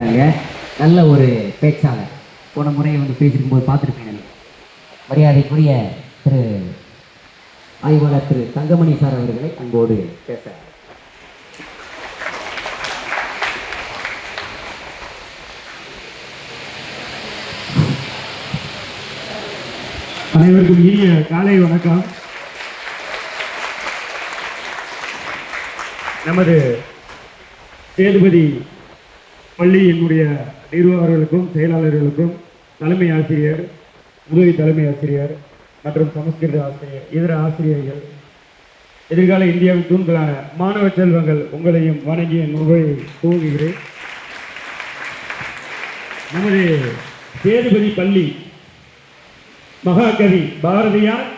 இருக்காங்க. நல்ல ஒரு பேச்சாளர். போன முறை வந்து பேசியிருக்கும் போது பார்த்துருப்பேன் மரியாதைக்குரிய திரு ஆய்வாளர் திரு தங்கமணி சார் அவர்களை அன்போடு பேச. அனைவருக்கும் இனிய காலை வணக்கம். நமது சேதுபதி பள்ளியினுடைய நிர்வாகர்களுக்கும் செயலாளர்களுக்கும் தலைமை ஆசிரியர் உதவி தலைமை ஆசிரியர் மற்றும் சமஸ்கிருத ஆசிரியர் இதர ஆசிரியர்கள் எதிர்கால இந்தியாவின் தூண்களான மாணவ செல்வங்கள் உங்களையும் வணங்கி என் உரையை துவங்குகிறேன். நமது சேதுபதி பள்ளி மகாகவி பாரதியார்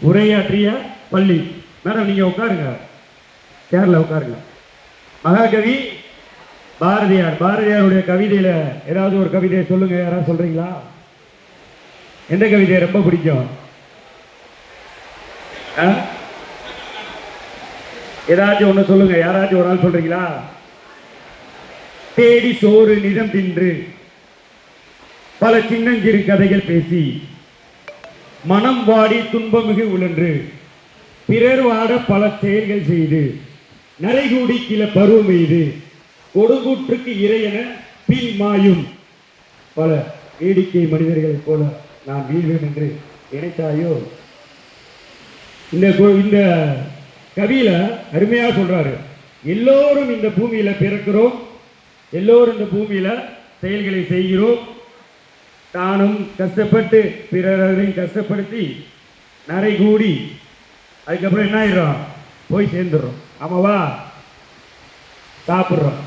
உரையாற்றிய பள்ளி. மேடம் நீங்கள் உட்காருங்க. சேர்ல உட்காருங்க. மகாகவி பாரதியார் பாரதியாருடைய கவிதையில ஏதாவது ஒரு கவிதையை சொல்லுங்க யாராவது சொல்றீங்களா? எந்த கவிதையை ரொம்ப பிடிக்கும்? ஆ? ஏதாச்சும் ஒண்ணு சொல்லுங்க யாராச்சும் ஒரு ஆள் சொல்றீங்களா? தேடி சோறு நிதம் தின்று பல சின்னஞ்சிறு கதைகள் பேசி மனம் வாடி துன்பமிகு உழன்று பிறர் வாட பல செயல்கள் செய்து நரைகூடி கிள பருவம் எய்து கொடுங்கூற்றுக்கு இறையென பின் மாயும் பல வேடிக்கை மனிதர்களைப் போல நான் வீழ்வேன் என்று நினைத்தாயோ? இந்த இந்த கவியில அருமையா சொல்றாரு. எல்லோரும் இந்த பூமியில பிறக்கிறோம். எல்லோரும் இந்த பூமியில செயல்களை செய்கிறோம். தானும் கஷ்டப்பட்டு பிறரையும் கஷ்டப்படுத்தி நரை கூடி அதுக்கப்புறம் என்ன ஆயிடுறோம்? போய் சேர்ந்துடுறோம். ஆமாவா? சாப்பிட்றோம்.